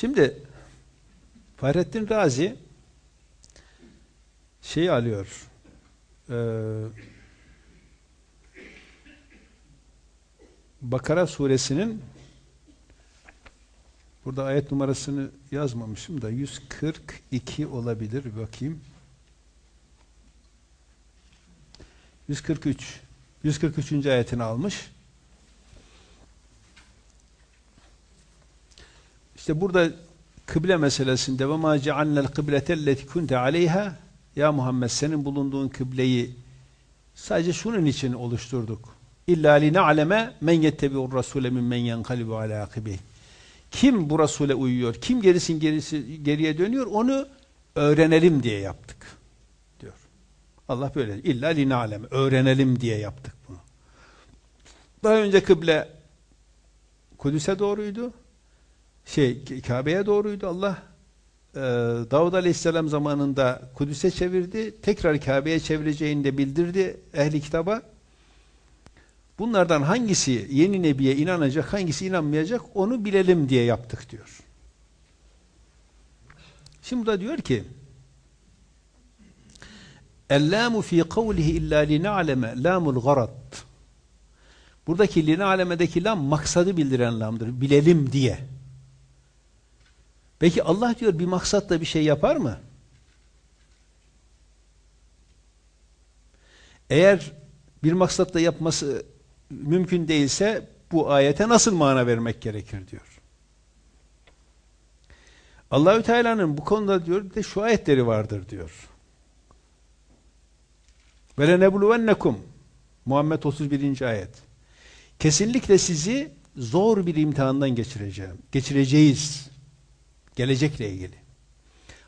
Şimdi Fahrettin Razi şeyi alıyor. Ee, Bakara suresinin burada ayet numarasını yazmamışım da 142 olabilir. Bakayım. 143 143. ayetini almış. İşte burada kıble meselesinde ve ma cealnel kıbletelleti kunte aleyha ya Muhammed senin bulunduğun kıbleyi sadece şunun için oluşturduk. İlla li na'leme men yettebi'ur rasule mimmen yenkalibu ala akibih. Kim bu Rasule uyuyor, kim gerisin gerisi geriye dönüyor onu öğrenelim diye yaptık. diyor. Allah böyle illa li na'leme öğrenelim diye yaptık bunu. Daha önce kıble Kudüs'e doğruydu şey Kabe'ye doğruydu Allah e, Davud Aleyhisselam zamanında Kudüs'e çevirdi. Tekrar Kabe'ye çevireceğini de bildirdi ehli kitaba. Bunlardan hangisi yeni nebiye inanacak, hangisi inanmayacak onu bilelim diye yaptık diyor. Şimdi da diyor ki Ellâmu fî kavlihi illâ lina'leme lâmul garad Buradaki lina'lemedeki lam maksadı bildiren lamdır. Bilelim diye. Peki Allah diyor bir maksatla bir şey yapar mı? Eğer bir maksatla yapması mümkün değilse bu ayete nasıl mana vermek gerekir diyor. Allahü Teala'nın bu konuda diyor de şu ayetleri vardır diyor. Ve lenebluvennekum Muhammed 31. ayet. Kesinlikle sizi zor bir imtihandan geçireceğim. Geçireceğiz. Gelecekle ilgili.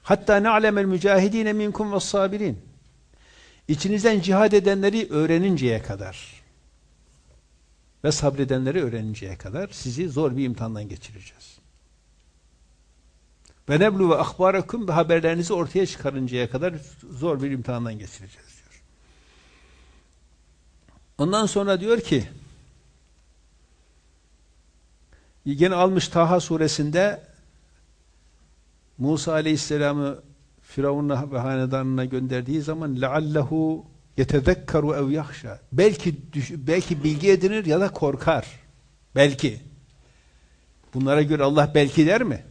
Hatta na'lemel mücahidine minkum ve sabirin. İçinizden cihad edenleri öğreninceye kadar ve sabredenleri öğreninceye kadar sizi zor bir imtihandan geçireceğiz. Ve neblu ve ahbarakum ve haberlerinizi ortaya çıkarıncaya kadar zor bir imtihandan geçireceğiz diyor. Ondan sonra diyor ki yine almış Taha suresinde Musa Aleyhisselam'ı Firavun'a ve hanedanına gönderdiği zaman leallehu yetezekkaru ev yahşa belki belki bilgi edinir ya da korkar. Belki. Bunlara göre Allah belki der mi?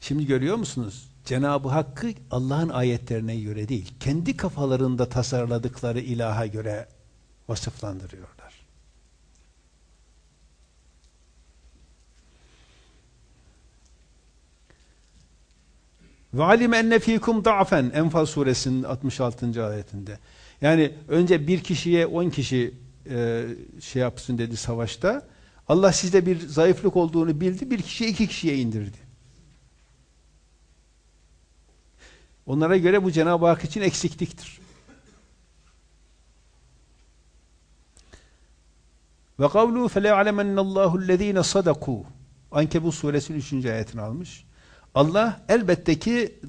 Şimdi görüyor musunuz? Cenab-ı Hakk'ı Allah'ın ayetlerine göre değil, kendi kafalarında tasarladıkları ilaha göre vasıflandırıyorlar. Ve alime enne fikum da'fen Enfal suresinin 66. ayetinde. Yani önce bir kişiye on kişi e, şey yapsın dedi savaşta. Allah sizde bir zayıflık olduğunu bildi. Bir kişiye iki kişiye indirdi. Onlara göre bu Cenab-ı Hak için eksikliktir. Ve kavlu fele'alemennallahu allazine sadaku Ankebut suresinin 3. ayetini almış. Allah elbette ki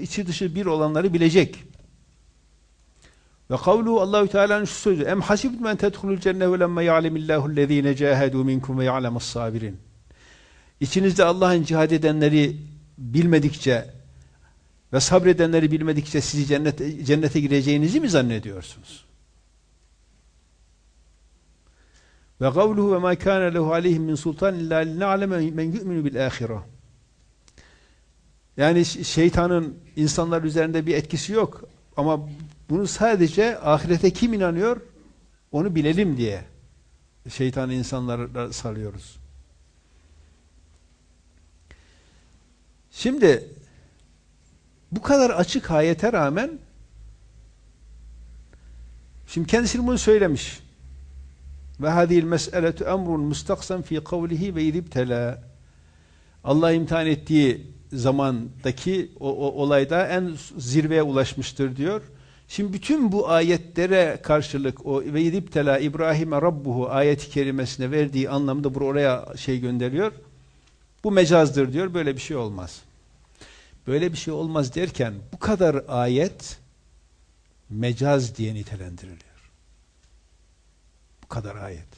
içi dışı bir olanları bilecek. Ve kavlu Allahü Teala'nın şu sözü: "Em hasibtum men tedhulul cenne ve lemma ya'lemillahu allazine cahadu minkum ve ya'lemus sabirin." İçinizde Allah'ın cihad edenleri bilmedikçe ve sabredenleri bilmedikçe sizi cennete, cennete gireceğinizi mi zannediyorsunuz? Ve kavluhu ve ma kana lehu aleyhim min sultan illa lin'aleme men yu'minu bil ahireh. Yani şeytanın insanlar üzerinde bir etkisi yok. Ama bunu sadece ahirete kim inanıyor? Onu bilelim diye şeytanı insanlara salıyoruz. Şimdi bu kadar açık ayete rağmen şimdi kendisi bunu söylemiş. Ve hadil mes'eletu emrun mustaksan fi kavlihi ve idibtela Allah imtihan ettiği zamandaki o, o olayda en zirveye ulaşmıştır diyor. Şimdi bütün bu ayetlere karşılık o ve idiptela İbrahim'e Rabbuhu ayeti kerimesine verdiği anlamda buraya şey gönderiyor. Bu mecazdır diyor. Böyle bir şey olmaz. Böyle bir şey olmaz derken bu kadar ayet mecaz diye nitelendiriliyor. Bu kadar ayet.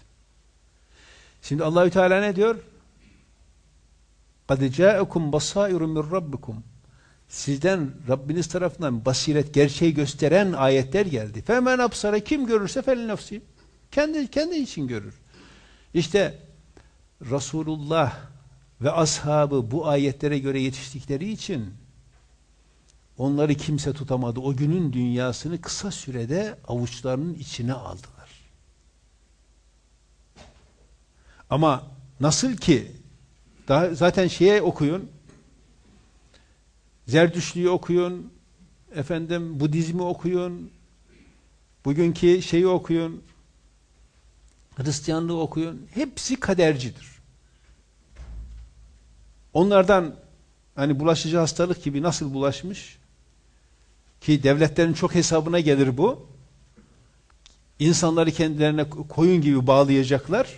Şimdi Allahü Teala ne diyor? قَدْ جَاءَكُمْ بَصَائِرٌ مِنْ رَبِّكُمْ Sizden Rabbiniz tarafından basiret, gerçeği gösteren ayetler geldi. Femen absara kim görürse fel nefsi. Kendi kendi için görür. İşte Resulullah ve ashabı bu ayetlere göre yetiştikleri için onları kimse tutamadı. O günün dünyasını kısa sürede avuçlarının içine aldılar. Ama nasıl ki daha zaten şeye okuyun Zerdüşlü'yü okuyun efendim Budizmi okuyun bugünkü şeyi okuyun Hristiyanlığı okuyun hepsi kadercidir. Onlardan hani bulaşıcı hastalık gibi nasıl bulaşmış ki devletlerin çok hesabına gelir bu. İnsanları kendilerine koyun gibi bağlayacaklar.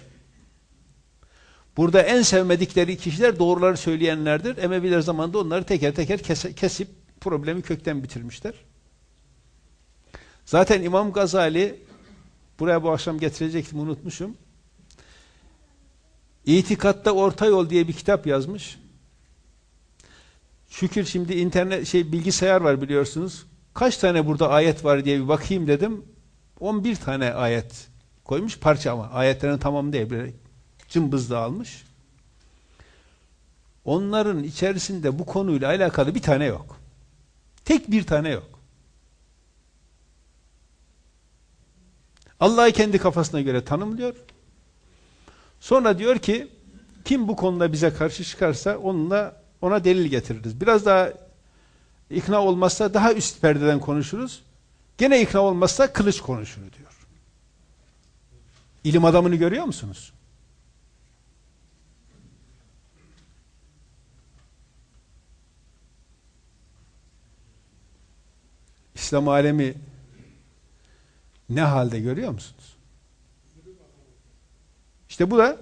Burada en sevmedikleri kişiler doğruları söyleyenlerdir. Emeviler zamanında onları teker teker kesip problemi kökten bitirmişler. Zaten İmam Gazali buraya bu akşam getirecektim unutmuşum. İtikatta Orta Yol diye bir kitap yazmış. Şükür şimdi internet şey bilgisayar var biliyorsunuz. Kaç tane burada ayet var diye bir bakayım dedim. 11 tane ayet koymuş parça ama ayetlerin tamamı değil. Böyle cımbızla almış. Onların içerisinde bu konuyla alakalı bir tane yok. Tek bir tane yok. Allah'ı kendi kafasına göre tanımlıyor. Sonra diyor ki kim bu konuda bize karşı çıkarsa onunla ona delil getiririz. Biraz daha ikna olmazsa daha üst perdeden konuşuruz. Gene ikna olmazsa kılıç konuşur diyor. İlim adamını görüyor musunuz? İslam alemi ne halde görüyor musunuz? İşte bu da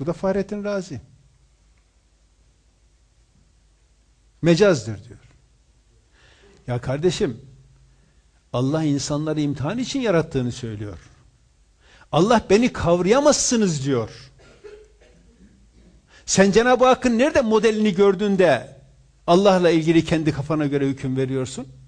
bu da Fahrettin Razi. Mecazdır diyor. Ya kardeşim Allah insanları imtihan için yarattığını söylüyor. Allah beni kavrayamazsınız diyor. Sen Cenab-ı Hakk'ın nerede modelini gördüğünde Allah'la ilgili kendi kafana göre hüküm veriyorsun?